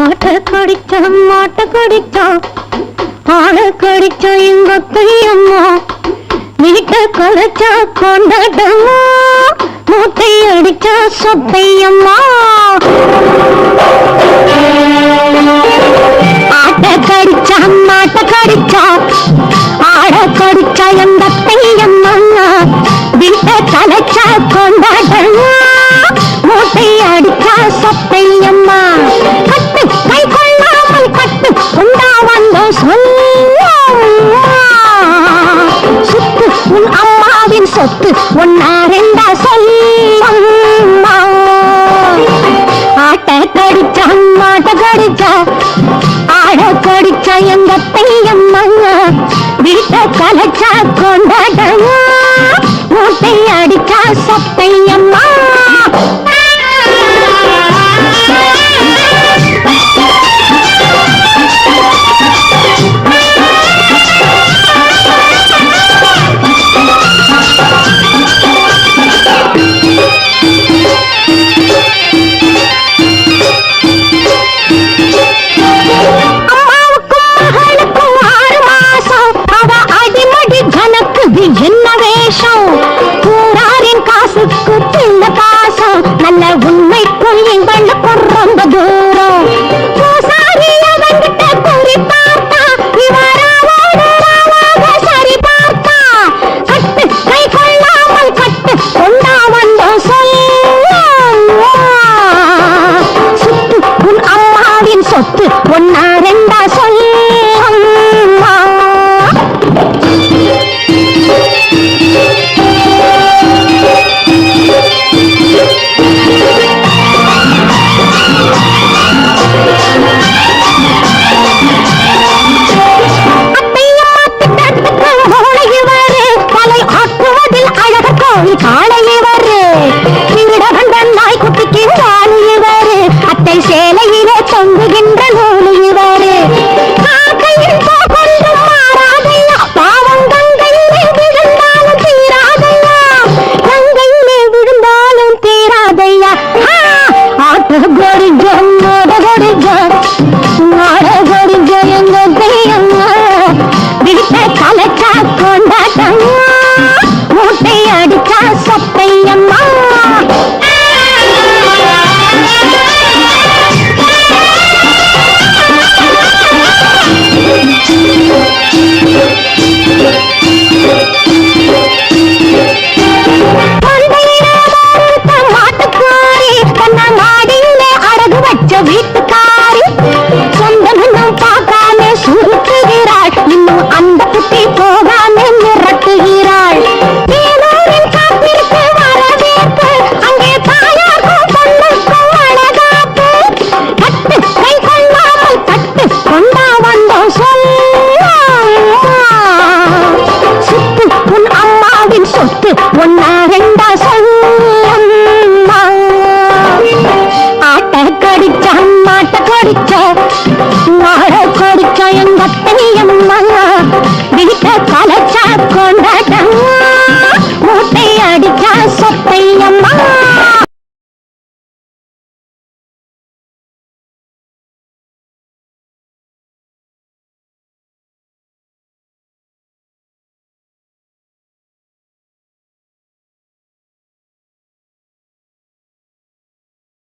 ஆட்ட கடிச்சா மாட்ட கடிச்சா ஆள கடிச்சா எங்க கையம்மா வீட்டை கலைச்சா கொண்டாட்டம்மா மூட்டை அடிச்சா சொத்தையம்மா ஆட்ட கடிச்சா மாட்ட கடிச்சா ஆட கடிச்சா எந்த கையம்மா வீட்டை கலைச்சா கொண்டாட்டம்மா மூட்டை அடிச்சா சொத்தையம்மா சொத்து ஒன்னா ரெண்டா சொல்லம்மா ஆட்ட கடிச்சா மாட்ட கடிச்சா ஆட கடிச்சா எங்க தையம்மா வீட்டை கலைச்சா கொண்டாட்டம் சேலையிலே தொங்குகின்ற தீராதையா? ஆ, ஆட்டு கொடிஞ்சம் மோட கொடிஞ்சம் நாட অভিজ্ঞ